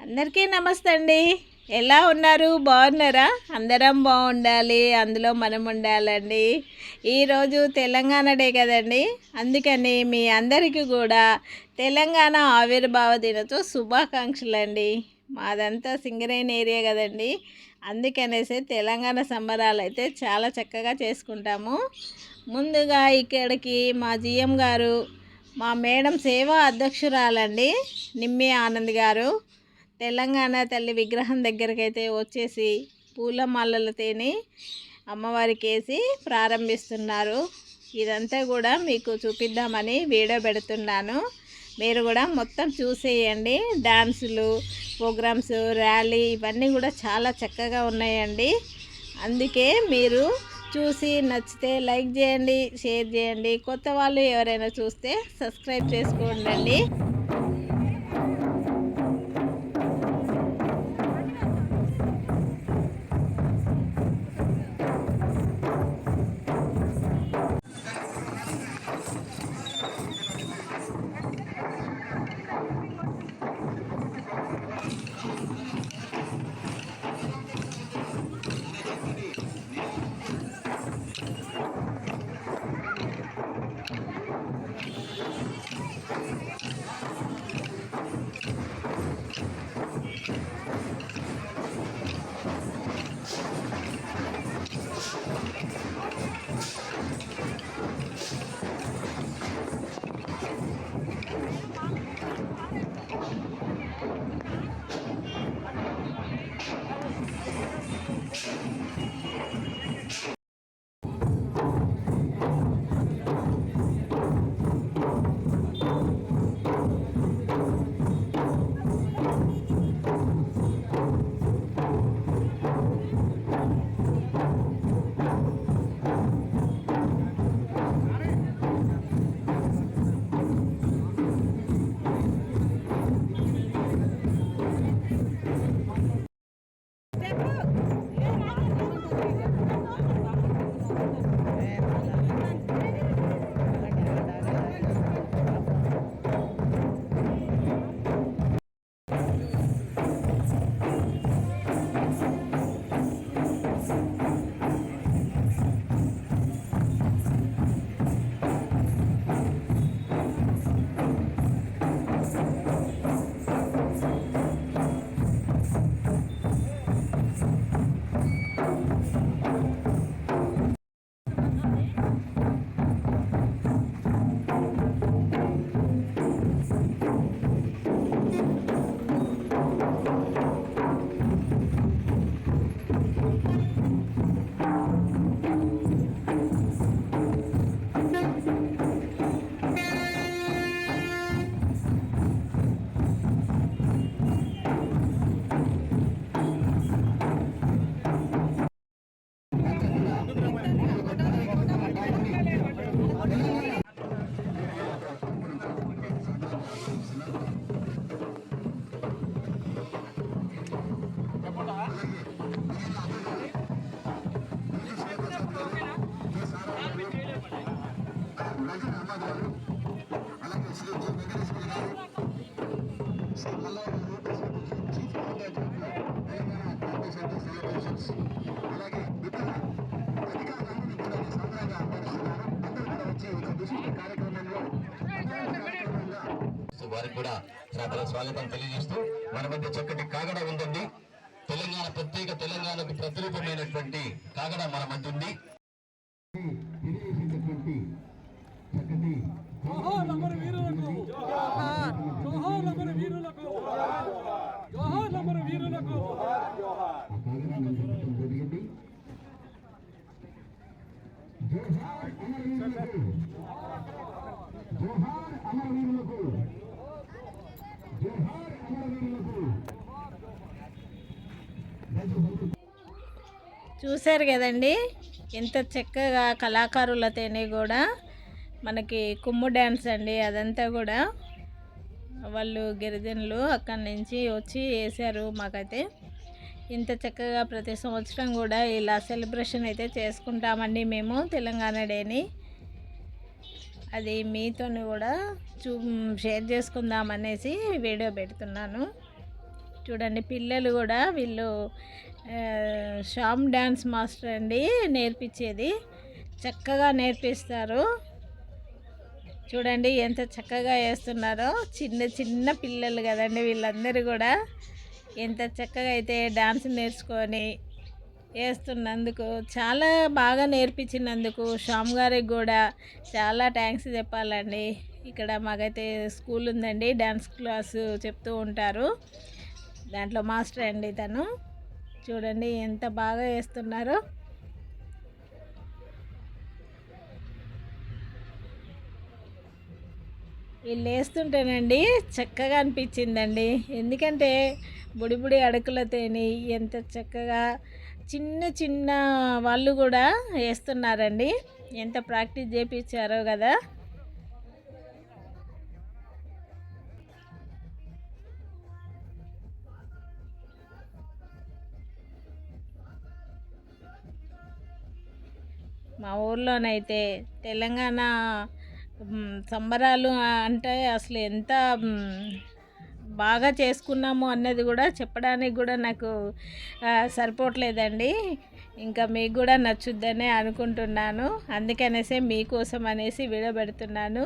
అందరికీ నమస్తే అండి. ఎలా ఉన్నారు? బాగున్నారా? అందరం బాగుండాలి. అందులో మనం ఉండాలండి. ఈరోజు తెలంగాణ డే కదండి. అందుకని మీ అందరికీ కూడా తెలంగాణ ఆవిర్భావ దినతో శుభాకాంక్షలు అండి మాదంతా సింగరేణి ఏరియా కదండి. అందుకనేసి తెలంగాణ సంబరాలు అయితే చాలా చక్కగా చేసుకుంటాము. ముందుగా ఇక్కడికి మా జిఎం గారు మా మేడం సేవా అధ్యక్షురాలండి నిమ్మి ఆనంద్ గారు. తెలంగాణ తల్లి విగ్రహం దగ్గరకైతే వచ్చేసి పూల మాలలతోని అమ్మవారికి వేసి ప్రారంభిస్తున్నారు. ఇదంతా కూడా మీకు చూపిద్దామని వీడియో పెడుతున్నాను. మీరు కూడా మొత్తం చూసేయండి. డాన్సులు ప్రోగ్రామ్స్ ర్యాలీ ఇవన్నీ కూడా చాలా చక్కగా ఉన్నాయండి. అందుకే మీరు చూసి నచ్చితే లైక్ చేయండి షేర్ చేయండి. కొత్త వాళ్ళు ఎవరైనా చూస్తే సబ్స్క్రైబ్ చేసుకోండి వారికి కూడా శ్రద్ధల స్వాగతం తెలియజేస్తూ మన మధ్య చక్కటి కాగడ ఉందండి తెలంగాణ ప్రత్యేక తెలంగాణకు ప్రతిరూపమైనటువంటి కాగడ మన మధ్య ఉంది. జోహార్ అమరవీరులకు జోహార్ అమరవీరులకు జోహార్ అమరవీరులకు చూశారు కదండి? ఎంత చక్కగా కళాకారులతోనే కూడా మనకి కుమ్ము డ్యాన్స్ అండి అదంతా కూడా. వాళ్ళు గిరిజనులు అక్కడి నుంచి వచ్చి వేశారు మాకైతే. ఇంత చక్కగా ప్రతి సంవత్సరం కూడా ఇలా సెలబ్రేషన్ అయితే చేసుకుంటామండి మేము తెలంగాణ డేని. అది మీతో కూడా చూ షేర్ చేసుకుందామనేసి వీడియో పెడుతున్నాను. చూడండి పిల్లలు కూడా వీళ్ళు షామ్ డ్యాన్స్ మాస్టర్ అండి నేర్పించేది. చక్కగా నేర్పిస్తారు. చూడండి ఎంత చక్కగా వేస్తున్నారో. చిన్న చిన్న పిల్లలు కదండి వీళ్ళందరూ కూడా. ఎంత చక్కగా అయితే డాన్స్ నేర్చుకొని వేస్తున్నందుకు చాలా బాగా నేర్పించినందుకు శ్యామ్ గారికి కూడా చాలా థ్యాంక్స్ చెప్పాలండి. ఇక్కడ మాకైతే స్కూల్ ఉందండి డ్యాన్స్ క్లాసు చెప్తూ ఉంటారు. దాంట్లో మాస్టర్ అండి తను. చూడండి ఎంత బాగా వేస్తున్నారో. వీళ్ళు వేస్తుంటేనండి చక్కగా అనిపించిందండి. ఎందుకంటే బుడి బుడి ఎంత చక్కగా చిన్న చిన్న వాళ్ళు కూడా వేస్తున్నారండి. ఎంత ప్రాక్టీస్ చేపించారో కదా. మా ఊర్లోనైతే తెలంగాణ సంబరాలు అంటే అసలు ఎంత బాగా చేసుకున్నాము అన్నది కూడా చెప్పడానికి కూడా నాకు సరిపోవట్లేదండి. ఇంకా మీకు కూడా నచ్చుద్దనే అనుకుంటున్నాను. అందుకనేసే మీకోసం అనేసి వీడియో పెడుతున్నాను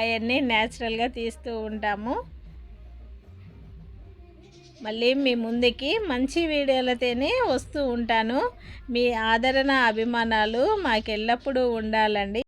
అవన్నీ న్యాచురల్గా తీస్తూ ఉంటాము. మళ్ళీ మీ ముందుకి మంచి వీడియోలతోనే వస్తూ ఉంటాను. మీ ఆదరణ అభిమానాలు మాకు ఎల్లప్పుడూ ఉండాలండి.